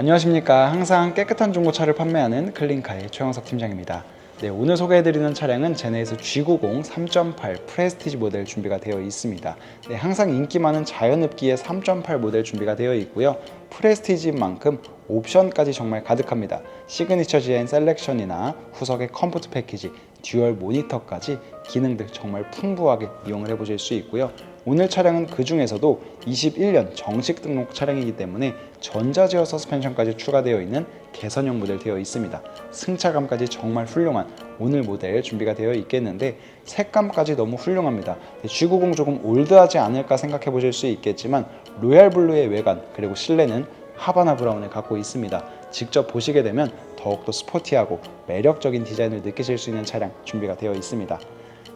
안녕하십니까. 항상 깨끗한 중고차를 판매하는 클린카의 최영석 팀장입니다. 네, 오늘 소개해드리는 차량은 제네에서 G90 3.8 프레스티지 모델 준비가 되어 있습니다. 네, 항상 인기 많은 자연흡기의 3.8 모델 준비가 되어 있고요. 프레스티지인 만큼 옵션까지 정말 가득합니다. 시그니처 GN 셀렉션이나 후석의 컴포트 패키지, 듀얼 모니터까지 기능들 정말 풍부하게 이용을 해보실 수 있고요. 오늘 차량은 그 중에서도 21년 정식 등록 차량이기 때문에 전자제어 서스펜션까지 추가되어 있는 개선형 모델 되어 있습니다. 승차감까지 정말 훌륭한 오늘 모델 준비가 되어 있겠는데 색감까지 너무 훌륭합니다. G90 조금 올드하지 않을까 생각해 보실 수 있겠지만 로얄 블루의 외관 그리고 실내는 하바나 브라운을 갖고 있습니다. 직접 보시게 되면 더욱더 스포티하고 매력적인 디자인을 느끼실 수 있는 차량 준비가 되어 있습니다.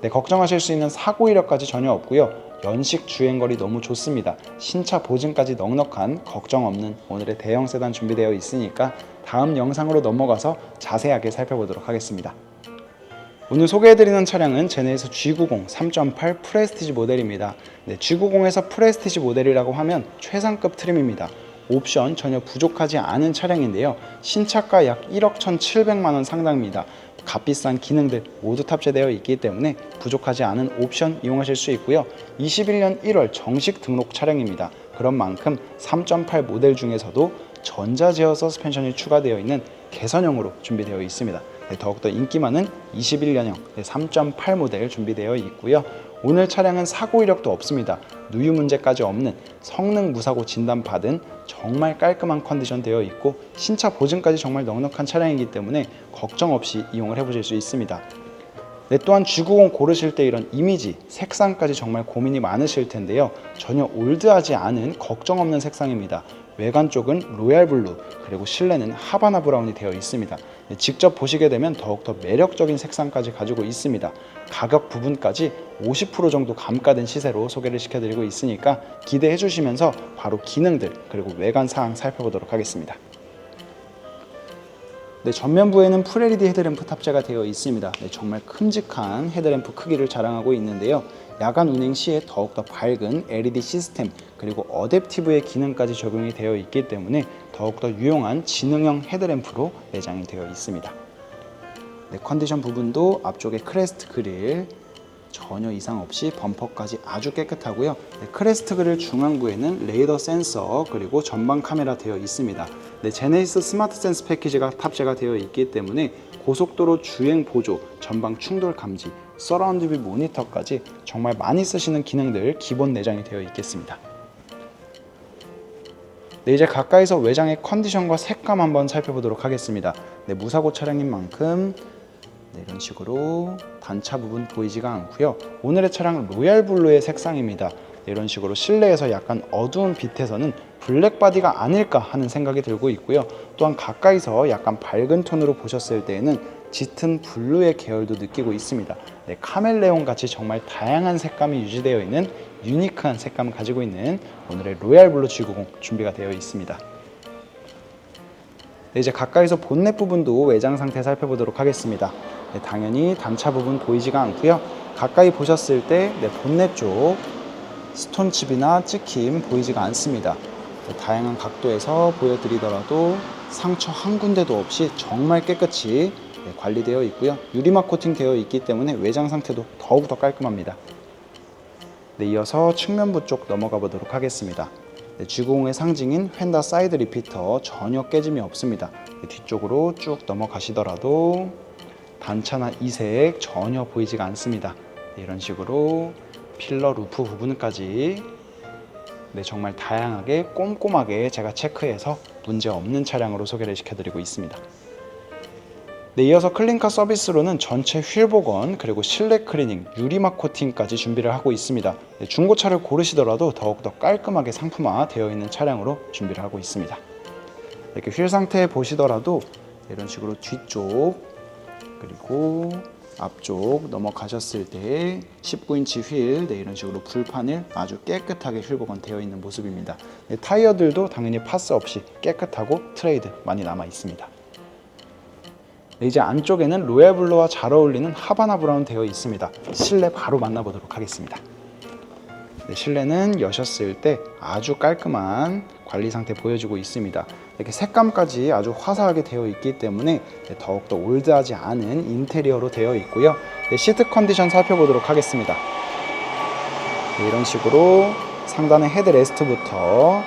네, 걱정하실 수 있는 사고 이력까지 전혀 없고요. 연식 주행거리 너무 좋습니다. 신차 보증까지 넉넉한 걱정 없는 오늘의 대형 세단 준비되어 있으니까 다음 영상으로 넘어가서 자세하게 살펴보도록 하겠습니다. 오늘 소개해드리는 차량은 제네에서 G90 3.8 프레스티지 모델입니다. 네, G90에서 프레스티지 모델이라고 하면 최상급 트림입니다. 옵션 전혀 부족하지 않은 차량인데요. 신차가 약 1억 1,700만 원 상당입니다. 값비싼 기능들 모두 탑재되어 있기 때문에 부족하지 않은 옵션 이용하실 수 있고요. 21년 1월 정식 등록 차량입니다. 그런 만큼 3.8 모델 중에서도 전자제어 서스펜션이 추가되어 있는 개선형으로 준비되어 있습니다. 네, 더욱더 인기 많은 21년형 3.8 모델 준비되어 있고요. 오늘 차량은 사고 이력도 없습니다. 누유 문제까지 없는 성능 무사고 진단 받은 정말 깔끔한 컨디션 되어 있고 신차 보증까지 정말 넉넉한 차량이기 때문에 걱정 없이 이용을 해보실 수 있습니다. 네, 또한 G90 고르실 때 이런 이미지, 색상까지 정말 고민이 많으실 텐데요. 전혀 올드하지 않은 걱정 없는 색상입니다. 외관 쪽은 로얄 블루, 그리고 실내는 하바나 브라운이 되어 있습니다. 네, 직접 보시게 되면 더욱더 매력적인 색상까지 가지고 있습니다. 가격 부분까지 50% 정도 감가된 시세로 소개를 시켜드리고 있으니까 기대해 주시면서 바로 기능들, 그리고 외관 사항 살펴보도록 하겠습니다. 네, 전면부에는 풀LED 헤드램프 탑재가 되어 있습니다. 네, 정말 큼직한 헤드램프 크기를 자랑하고 있는데요. 야간 운행 시에 더욱더 밝은 LED 시스템 그리고 어댑티브의 기능까지 적용이 되어 있기 때문에 더욱더 유용한 지능형 헤드램프로 내장이 되어 있습니다. 네, 컨디션 부분도 앞쪽에 크레스트 그릴 전혀 이상 없이 범퍼까지 아주 깨끗하고요. 네, 크레스트 그릴 중앙부에는 레이더 센서 그리고 전방 카메라 되어 있습니다. 네, 제네시스 스마트 센스 패키지가 탑재가 되어 있기 때문에 고속도로 주행 보조, 전방 충돌 감지, 서라운드 뷰 모니터까지 정말 많이 쓰시는 기능들 기본 내장이 되어 있겠습니다. 네, 이제 가까이서 외장의 컨디션과 색감 한번 살펴보도록 하겠습니다. 네, 무사고 차량인 만큼 네, 이런 식으로 단차 부분 보이지가 않고요. 오늘의 차량은 로얄 블루의 색상입니다. 네, 이런 식으로 실내에서 약간 어두운 빛에서는 블랙 바디가 아닐까 하는 생각이 들고 있고요. 또한 가까이서 약간 밝은 톤으로 보셨을 때에는 짙은 블루의 계열도 느끼고 있습니다. 네, 카멜레온 같이 정말 다양한 색감이 유지되어 있는 유니크한 색감을 가지고 있는 오늘의 로얄 블루 G90 준비가 되어 있습니다. 네, 이제 가까이서 본넷 부분도 외장 상태 살펴보도록 하겠습니다. 네, 당연히 단차 부분 보이지가 않고요. 가까이 보셨을 때 네, 본넷 쪽 스톤칩이나 찍힘 보이지가 않습니다. 네, 다양한 각도에서 보여드리더라도 상처 한 군데도 없이 정말 깨끗이 네, 관리되어 있고요. 유리막 코팅 되어 있기 때문에 외장 상태도 더욱 더 깔끔합니다. 네, 이어서 측면부 쪽 넘어가 보도록 하겠습니다. 네, G90의 상징인 휀다 사이드 리피터 전혀 깨짐이 없습니다. 네, 뒤쪽으로 쭉 넘어가시더라도 단차나 이색 전혀 보이지가 않습니다. 네, 이런 식으로 필러 루프 부분까지 네, 정말 다양하게 꼼꼼하게 제가 체크해서 문제 없는 차량으로 소개를 시켜드리고 있습니다. 네, 이어서 클린카 서비스로는 전체 휠 복원 그리고 실내 클리닝, 유리막 코팅까지 준비를 하고 있습니다. 네, 중고차를 고르시더라도 더욱더 깔끔하게 상품화 되어 있는 차량으로 준비를 하고 있습니다. 이렇게 휠 상태 보시더라도 이런 식으로 뒤쪽 그리고 앞쪽 넘어가셨을 때 19인치 휠 네, 이런 식으로 불판을 아주 깨끗하게 휠 복원 되어 있는 모습입니다. 네, 타이어들도 당연히 파스 없이 깨끗하고 트레이드 많이 남아 있습니다. 네, 이제 안쪽에는 로얄 블루와 잘 어울리는 하바나 브라운 되어 있습니다. 실내 바로 만나보도록 하겠습니다. 네, 실내는 여셨을 때 아주 깔끔한 관리 상태 보여지고 있습니다. 이렇게 색감까지 아주 화사하게 되어 있기 때문에 네, 더욱더 올드하지 않은 인테리어로 되어 있고요. 네, 시트 컨디션 살펴보도록 하겠습니다. 네, 이런 식으로 상단의 헤드레스트부터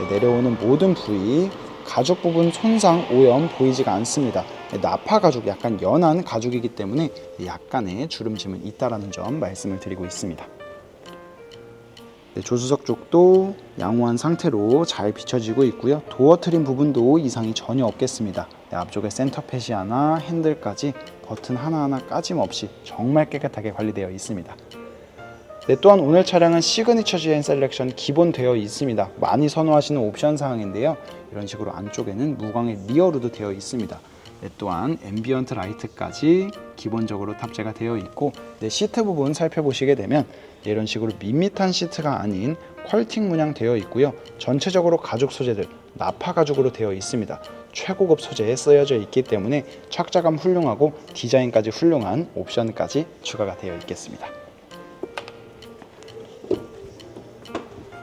네, 내려오는 모든 부위 가죽 부분 손상 오염 보이지가 않습니다. 네, 나파 가죽 약간 연한 가죽이기 때문에 약간의 주름짐은 있다라는 점 말씀을 드리고 있습니다. 네, 조수석 쪽도 양호한 상태로 잘 비춰지고 있고요. 도어 트림 부분도 이상이 전혀 없겠습니다. 네, 앞쪽에 센터 패시아나 핸들까지 버튼 하나하나 까짐없이 정말 깨끗하게 관리되어 있습니다. 네, 또한 오늘 차량은 시그니처 GN 셀렉션 기본 되어 있습니다. 많이 선호하시는 옵션 사항인데요. 이런 식으로 안쪽에는 무광의 리어루도 되어 있습니다. 네, 또한 앰비언트 라이트까지 기본적으로 탑재가 되어 있고 네, 시트 부분 살펴보시게 되면 네, 이런 식으로 밋밋한 시트가 아닌 퀄팅 문양 되어 있고요. 전체적으로 가죽 소재들 나파 가죽으로 되어 있습니다. 최고급 소재에 쓰여져 있기 때문에 착자감 훌륭하고 디자인까지 훌륭한 옵션까지 추가가 되어 있겠습니다.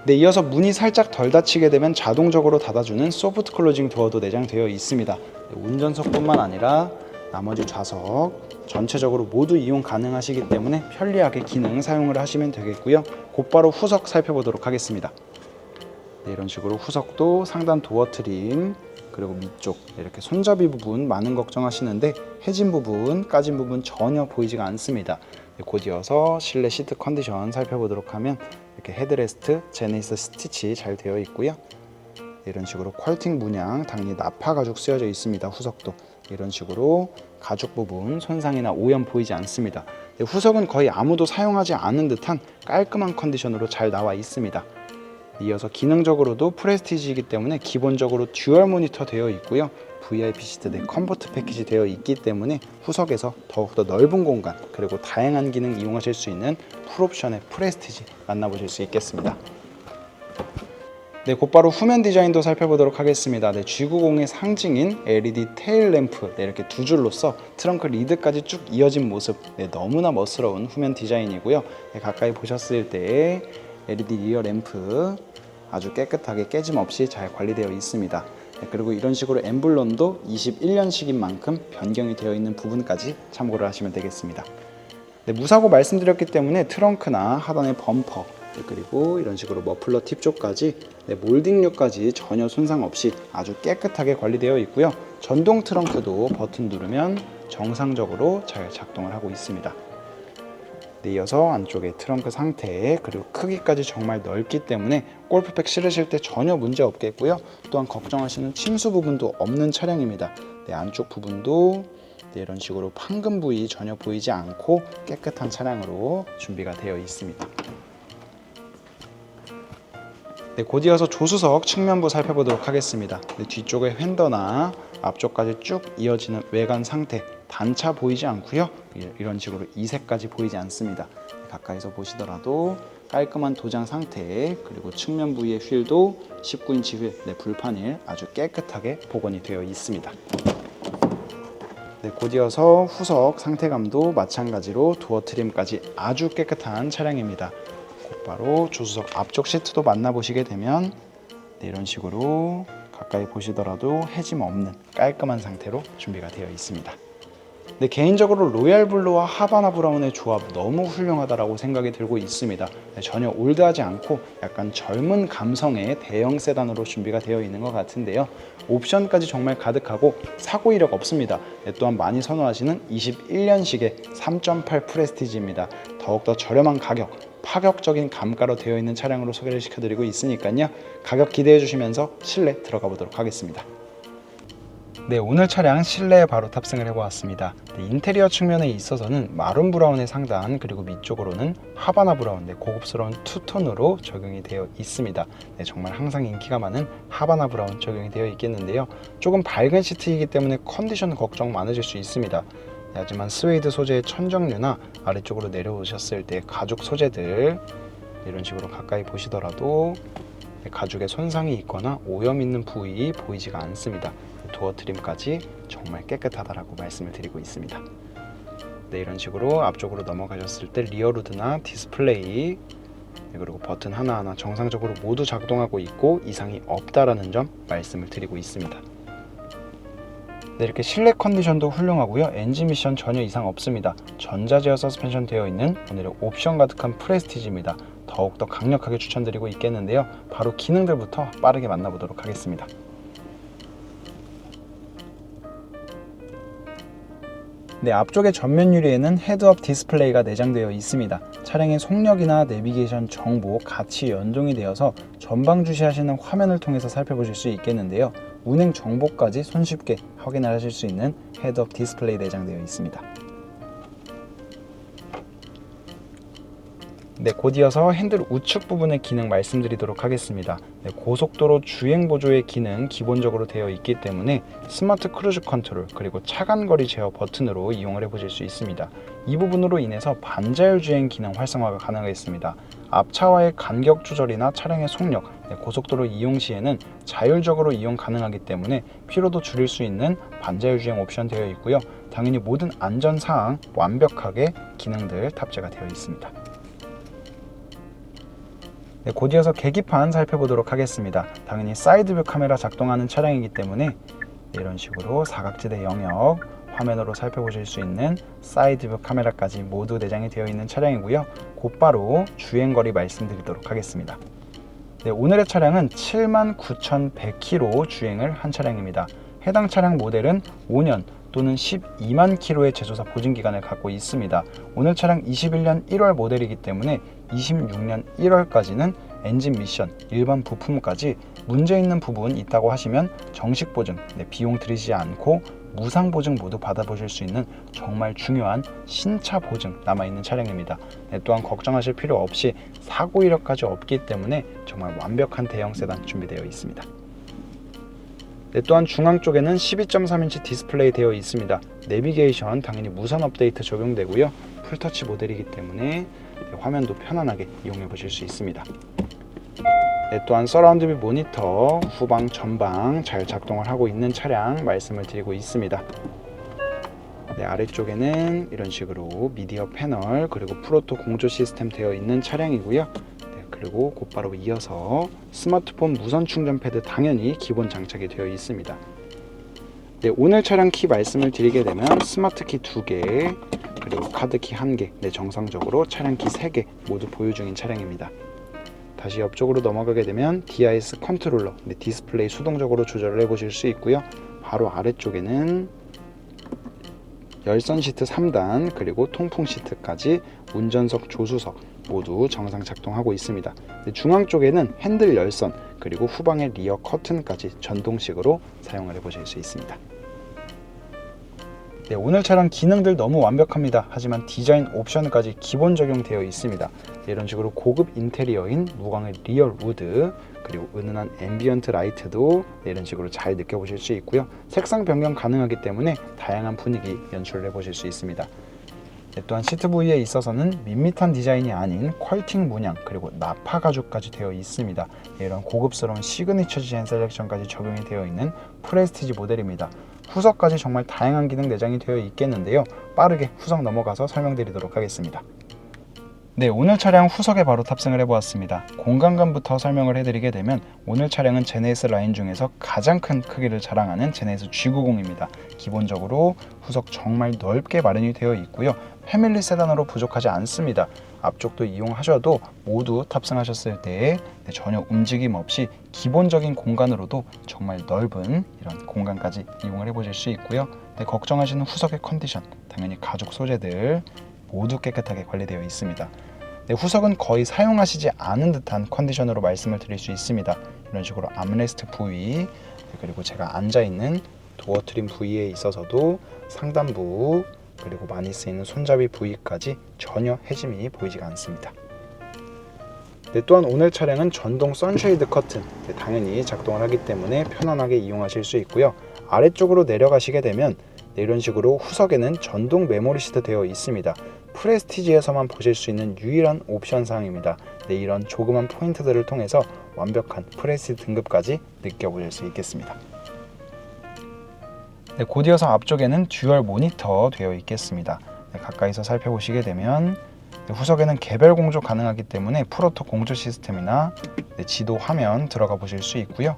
네, 이어서 문이 살짝 덜 닫히게 되면 자동적으로 닫아주는 소프트 클로징 도어도 내장되어 있습니다. 네, 운전석뿐만 아니라 나머지 좌석 전체적으로 모두 이용 가능하시기 때문에 편리하게 기능 사용을 하시면 되겠고요. 곧바로 후석 살펴보도록 하겠습니다. 네, 이런 식으로 후석도 상단 도어 트림 그리고 밑쪽 이렇게 손잡이 부분 많은 걱정하시는데 해진 부분, 까진 부분 전혀 보이지가 않습니다. 네, 곧 이어서 실내 시트 컨디션 살펴보도록 하면 이렇게 헤드레스트, 제네시스 스티치 잘 되어 있고요. 이런 식으로 퀄팅 문양 당연히 나파 가죽 쓰여져 있습니다. 후석도 이런 식으로 가죽 부분 손상이나 오염 보이지 않습니다. 네, 후석은 거의 아무도 사용하지 않은 듯한 깔끔한 컨디션으로 잘 나와 있습니다. 이어서 기능적으로도 프레스티지이기 때문에 기본적으로 듀얼 모니터 되어 있고요. VIP 시트 내 컴포트 패키지 되어 있기 때문에 후석에서 더욱더 넓은 공간 그리고 다양한 기능 이용하실 수 있는 풀옵션의 프레스티지 만나보실 수 있겠습니다. 네, 곧바로 후면 디자인도 살펴보도록 하겠습니다. 네, G90의 상징인 LED 테일 램프 네, 이렇게 두 줄로서 트렁크 리드까지 쭉 이어진 모습 네, 너무나 멋스러운 후면 디자인이고요. 네, 가까이 보셨을 때 LED 리어 램프 아주 깨끗하게 깨짐 없이 잘 관리되어 있습니다. 네, 그리고 이런 식으로 엠블럼도 21년식인 만큼 변경이 되어 있는 부분까지 참고를 하시면 되겠습니다. 네, 무사고 말씀드렸기 때문에 트렁크나 하단의 범퍼 네, 그리고 이런 식으로 머플러 팁 쪽까지 네, 몰딩류까지 전혀 손상 없이 아주 깨끗하게 관리되어 있고요. 전동 트렁크도 버튼 누르면 정상적으로 잘 작동을 하고 있습니다. 네, 이어서 안쪽에 트렁크 상태 그리고 크기까지 정말 넓기 때문에 골프백 실으실 때 전혀 문제 없겠고요. 또한 걱정하시는 침수 부분도 없는 차량입니다. 네, 안쪽 부분도 네, 이런 식으로 판금 부위 전혀 보이지 않고 깨끗한 차량으로 준비가 되어 있습니다. 네, 곧 이 어서 조수석 측면부 살펴보도록 하겠습니다. 네, 뒤쪽의 휀더나 앞쪽까지 쭉 이어지는 외관 상태 단차 보이지 않고요. 이- 이런 식으로 이색까지 보이지 않습니다. 네, 가까이서 보시더라도 깔끔한 도장 상태 그리고 측면 부위의 휠도 19인치 휠, 네, 불판일 아주 깨끗하게 복원이 되어 있습니다. 네, 곧 이어서 후석 상태감도 마찬가지로 도어 트림까지 아주 깨끗한 차량입니다. 곧바로 조수석 앞쪽 시트도 만나보시게 되면 네, 이런 식으로 가까이 보시더라도 해짐 없는 깔끔한 상태로 준비가 되어 있습니다. 네, 개인적으로 로얄 블루와 하바나 브라운의 조합 너무 훌륭하다라고 생각이 들고 있습니다. 네, 전혀 올드하지 않고 약간 젊은 감성의 대형 세단으로 준비가 되어 있는 것 같은데요. 옵션까지 정말 가득하고 사고 이력 없습니다. 네, 또한 많이 선호하시는 21년식의 3.8 프레스티지입니다. 더욱더 저렴한 가격, 파격적인 감가로 되어 있는 차량으로 소개를 시켜드리고 있으니까요. 가격 기대해 주시면서 실내 들어가 보도록 하겠습니다. 네, 오늘 차량 실내에 바로 탑승을 해보았습니다. 네, 인테리어 측면에 있어서는 마룬 브라운의 상단 그리고 밑쪽으로는 하바나 브라운, 네, 고급스러운 투톤으로 적용이 되어 있습니다. 네, 정말 항상 인기가 많은 하바나 브라운 적용이 되어 있겠는데요. 조금 밝은 시트이기 때문에 컨디션 걱정 많으실 수 있습니다. 네, 하지만 스웨이드 소재의 천정류나 아래쪽으로 내려오셨을 때 가죽 소재들 네, 이런 식으로 가까이 보시더라도 네, 가죽에 손상이 있거나 오염 있는 부위 보이지가 않습니다. 도어 트림까지 정말 깨끗하다라고 말씀을 드리고 있습니다. 네, 이런 식으로 앞쪽으로 넘어가셨을 때 리어루드나 디스플레이 네, 그리고 버튼 하나하나 정상적으로 모두 작동하고 있고 이상이 없다라는 점 말씀을 드리고 있습니다. 네, 이렇게 실내 컨디션도 훌륭하고요. 엔진 미션 전혀 이상 없습니다. 전자제어 서스펜션 되어 있는 오늘의 옵션 가득한 프레스티지입니다. 더욱더 강력하게 추천드리고 있겠는데요. 바로 기능들부터 빠르게 만나보도록 하겠습니다. 네, 앞쪽의 전면 유리에는 헤드업 디스플레이가 내장되어 있습니다. 차량의 속력이나 내비게이션 정보 같이 연동이 되어서 전방 주시하시는 화면을 통해서 살펴보실 수 있겠는데요. 운행 정보까지 손쉽게 확인을 하실 수 있는 헤드업 디스플레이 내장되어 있습니다. 네, 곧 이어서 핸들 우측 부분의 기능 말씀드리도록 하겠습니다. 네, 고속도로 주행 보조의 기능 기본적으로 되어 있기 때문에 스마트 크루즈 컨트롤 그리고 차간거리 제어 버튼으로 이용을 해보실 수 있습니다. 이 부분으로 인해서 반자율 주행 기능 활성화가 가능하겠습니다. 앞차와의 간격 조절이나 차량의 속력, 네, 고속도로 이용 시에는 자율적으로 이용 가능하기 때문에 피로도 줄일 수 있는 반자율 주행 옵션 되어 있고요. 당연히 모든 안전 사항 완벽하게 기능들 탑재가 되어 있습니다. 네, 곧 이어서 계기판 살펴보도록 하겠습니다. 당연히 사이드뷰 카메라 작동하는 차량이기 때문에 이런 식으로 사각지대 영역 화면으로 살펴보실 수 있는 사이드뷰 카메라까지 모두 내장이 되어 있는 차량이고요. 곧바로 주행거리 말씀드리도록 하겠습니다. 네, 오늘의 차량은 79,100km 주행을 한 차량입니다. 해당 차량 모델은 5년 또는 12만 킬로의 제조사 보증 기간을 갖고 있습니다. 오늘 차량 21년 1월 모델이기 때문에 26년 1월까지는 엔진 미션, 일반 부품까지 문제 있는 부분 있다고 하시면 정식 보증, 네, 비용 들이지 않고 무상 보증 모두 받아보실 수 있는 정말 중요한 신차 보증 남아있는 차량입니다. 네, 또한 걱정하실 필요 없이 사고 이력까지 없기 때문에 정말 완벽한 대형 세단 준비되어 있습니다. 네, 또한 중앙 쪽에는 12.3인치 디스플레이 되어 있습니다. 내비게이션 당연히 무선 업데이트 적용되고요. 풀터치 모델이기 때문에 네, 화면도 편안하게 이용해 보실 수 있습니다. 네, 또한 서라운드 뷰 모니터 후방 전방 잘 작동을 하고 있는 차량 말씀을 드리고 있습니다. 네, 아래쪽에는 이런 식으로 미디어 패널 그리고 프로토 공조 시스템 되어 있는 차량이고요. 네, 그리고 곧바로 이어서 스마트폰 무선 충전 패드 당연히 기본 장착이 되어 있습니다. 네, 오늘 차량 키 말씀을 드리게 되면 스마트 키 2개 그리고 카드 키 1개 네, 정상적으로 차량 키 3개 모두 보유 중인 차량입니다. 다시 옆쪽으로 넘어가게 되면 DIS 컨트롤러 네, 디스플레이 수동적으로 조절을 해보실 수 있고요. 바로 아래쪽에는 열선 시트 3단 그리고 통풍 시트까지 운전석 조수석 모두 정상 작동하고 있습니다. 네, 중앙 쪽에는 핸들 열선 그리고 후방의 리어 커튼까지 전동식으로 사용을 해보실 수 있습니다. 네, 오늘 차량 기능들 너무 완벽합니다. 하지만 디자인 옵션까지 기본 적용되어 있습니다. 네, 이런 식으로 고급 인테리어인 무광의 리얼 우드 그리고 은은한 앰비언트 라이트도 네, 이런 식으로 잘 느껴보실 수 있고요. 색상 변경 가능하기 때문에 다양한 분위기 연출을 해보실 수 있습니다. 네, 또한 시트 부위에 있어서는 밋밋한 디자인이 아닌 퀄팅 문양 그리고 나파 가죽까지 되어 있습니다. 네, 이런 고급스러운 시그니처 디자인 셀렉션까지 적용이 되어 있는 프레스티지 모델입니다. 후석까지 정말 다양한 기능 내장이 되어 있겠는데요. 빠르게 후석 넘어가서 설명드리도록 하겠습니다. 네, 오늘 차량 후석에 바로 탑승을 해보았습니다. 공간감부터 설명을 해드리게 되면 오늘 차량은 제네시스 라인 중에서 가장 큰 크기를 자랑하는 제네시스 G90입니다. 기본적으로 후석 정말 넓게 마련이 되어 있고요. 패밀리 세단으로 부족하지 않습니다. 앞쪽도 이용하셔도 모두 탑승하셨을 때 네, 전혀 움직임 없이 기본적인 공간으로도 정말 넓은 이런 공간까지 이용을 해보실 수 있고요. 네, 걱정하시는 후석의 컨디션 당연히 가죽 소재들 모두 깨끗하게 관리되어 있습니다. 네, 후석은 거의 사용하시지 않은 듯한 컨디션으로 말씀을 드릴 수 있습니다. 이런 식으로 암레스트 부위 네, 그리고 제가 앉아 있는 도어 트림 부위에 있어서도 상단부 그리고 많이 쓰이는 손잡이 부위까지 전혀 해짐이 보이지가 않습니다. 네, 또한 오늘 차량은 전동 선쉐이드 커튼 네, 당연히 작동을 하기 때문에 편안하게 이용하실 수 있고요. 아래쪽으로 내려가시게 되면 네, 이런 식으로 후석에는 전동 메모리 시트 되어 있습니다. 프레스티지에서만 보실 수 있는 유일한 옵션 사항입니다. 네, 이런 조그만 포인트들을 통해서 완벽한 프레스티지 등급까지 느껴보실 수 있겠습니다. 네, 곧이어서 앞쪽에는 듀얼 모니터 되어 있겠습니다. 네, 가까이서 살펴보시게 되면 네, 후석에는 개별 공조 가능하기 때문에 프로토 공조 시스템이나 네, 지도 화면 들어가 보실 수 있고요.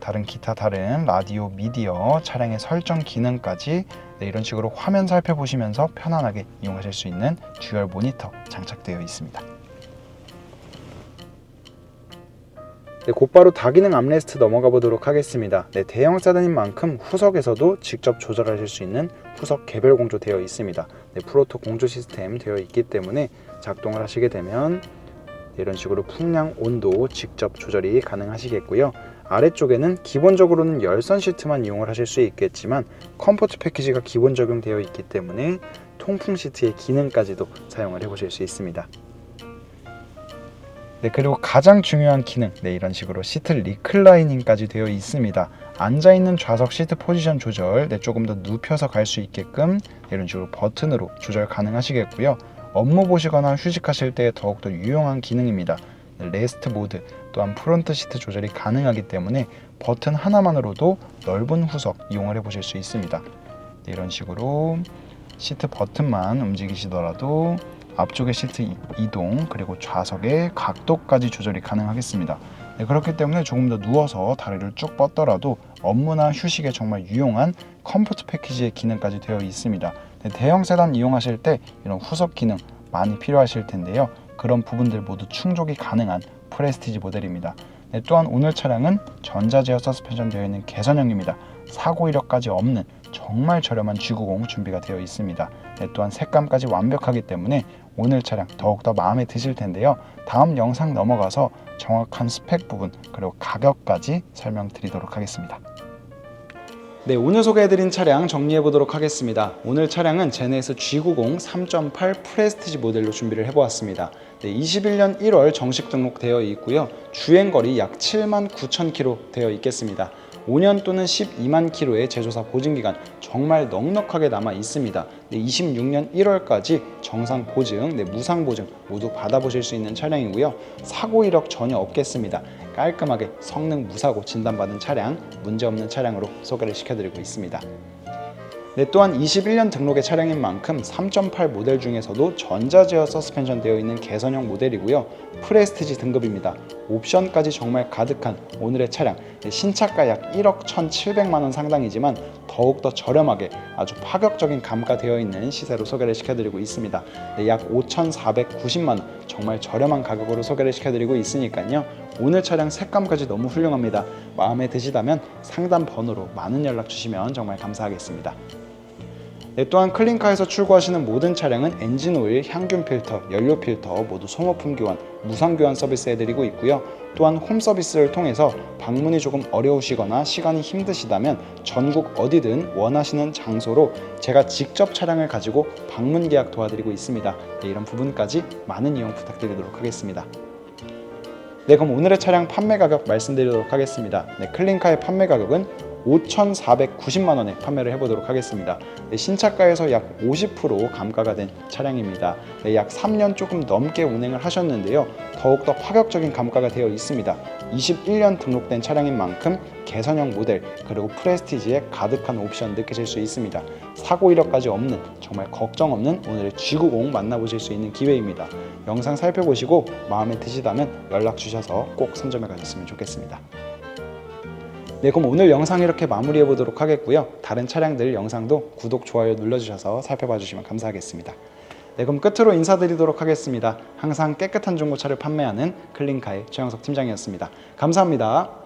다른 기타 다른 라디오, 미디어, 차량의 설정 기능까지 네, 이런 식으로 화면 살펴보시면서 편안하게 이용하실 수 있는 듀얼 모니터 장착되어 있습니다. 네, 곧바로 다기능 암레스트 넘어가 보도록 하겠습니다. 네, 대형 세단인 만큼 후석에서도 직접 조절하실 수 있는 후석 개별 공조 되어 있습니다. 네, 프로토 공조 시스템 되어 있기 때문에 작동을 하시게 되면 네, 이런 식으로 풍량, 온도 직접 조절이 가능하시겠고요. 아래쪽에는 기본적으로는 열선 시트만 이용을 하실 수 있겠지만 컴포트 패키지가 기본 적용되어 있기 때문에 통풍 시트의 기능까지도 사용을 해보실 수 있습니다. 네, 그리고 가장 중요한 기능, 네, 이런 식으로 시트 리클라이닝까지 되어 있습니다. 앉아 있는 좌석 시트 포지션 조절, 네, 조금 더 눕혀서 갈 수 있게끔 네, 이런 식으로 버튼으로 조절 가능하시겠고요. 업무 보시거나 휴식하실 때 더욱더 유용한 기능입니다. 네, 레스트 모드 또한 프론트 시트 조절이 가능하기 때문에 버튼 하나만으로도 넓은 후석 이용을 해보실 수 있습니다. 네, 이런 식으로 시트 버튼만 움직이시더라도 앞쪽의 시트 이- 이동 그리고 좌석의 각도까지 조절이 가능하겠습니다. 네, 그렇기 때문에 조금 더 누워서 다리를 쭉 뻗더라도 업무나 휴식에 정말 유용한 컴포트 패키지의 기능까지 되어 있습니다. 네, 대형 세단 이용하실 때 이런 후석 기능 많이 필요하실 텐데요. 그런 부분들 모두 충족이 가능한 프레스티지 모델입니다. 네, 또한 오늘 차량은 전자제어 서스펜션 되어 있는 개선형입니다. 사고 이력까지 없는 정말 저렴한 G90 준비가 되어 있습니다. 네, 또한 색감까지 완벽하기 때문에 오늘 차량 더욱더 마음에 드실 텐데요. 다음 영상 넘어가서 정확한 스펙 부분 그리고 가격까지 설명드리도록 하겠습니다. 네, 오늘 소개해드린 차량 정리해 보도록 하겠습니다. 오늘 차량은 제네스 G90 3.8 프레스티지 모델로 준비를 해보았습니다. 네, 21년 1월 정식 등록되어 있고요. 주행 거리 약 7만 9천 킬로 되어 있겠습니다. 5년 또는 12만 킬로의 제조사 보증 기간 정말 넉넉하게 남아 있습니다. 네, 26년 1월까지 정상 보증, 네, 무상 보증 모두 받아보실 수 있는 차량이고요. 사고 이력 전혀 없겠습니다. 깔끔하게 성능 무사고 진단받은 차량, 문제없는 차량으로 소개를 시켜드리고 있습니다. 네, 또한 21년 등록의 차량인 만큼 3.8 모델 중에서도 전자제어 서스펜션 되어 있는 개선형 모델이고요. 프레스티지 등급입니다. 옵션까지 정말 가득한 오늘의 차량. 네, 신차가 약 1억 1,700만 원 상당이지만 더욱더 저렴하게 아주 파격적인 감가되어 있는 시세로 소개를 시켜드리고 있습니다. 네, 약 5,490만 원 정말 저렴한 가격으로 소개를 시켜드리고 있으니까요. 오늘 차량 색감까지 너무 훌륭합니다. 마음에 드시다면 상담 번호로 많은 연락 주시면 정말 감사하겠습니다. 네, 또한 클린카에서 출고하시는 모든 차량은 엔진 오일, 향균 필터, 연료 필터 모두 소모품 교환, 무상 교환 서비스 해드리고 있고요. 또한 홈 서비스를 통해서 방문이 조금 어려우시거나 시간이 힘드시다면 전국 어디든 원하시는 장소로 제가 직접 차량을 가지고 방문 계약 도와드리고 있습니다. 네, 이런 부분까지 많은 이용 부탁드리도록 하겠습니다. 네, 그럼 오늘의 차량 판매 가격 말씀드리도록 하겠습니다. 네, 클린카의 판매 가격은 5,490만 원에 판매를 해보도록 하겠습니다. 네, 신차가에서 약 50% 감가가 된 차량입니다. 네, 약 3년 조금 넘게 운행을 하셨는데요. 더욱더 파격적인 감가가 되어 있습니다. 21년 등록된 차량인 만큼 개선형 모델 그리고 프레스티지에 가득한 옵션 느끼실 수 있습니다. 사고 이력까지 없는 정말 걱정 없는 오늘의 G90 만나보실 수 있는 기회입니다. 영상 살펴보시고 마음에 드시다면 연락 주셔서 꼭 선점해 가셨으면 좋겠습니다. 네, 그럼 오늘 영상 이렇게 마무리해 보도록 하겠고요. 다른 차량들 영상도 구독, 좋아요 눌러주셔서 살펴봐 주시면 감사하겠습니다. 네, 그럼 끝으로 인사드리도록 하겠습니다. 항상 깨끗한 중고차를 판매하는 클린카의 최영석 팀장이었습니다. 감사합니다.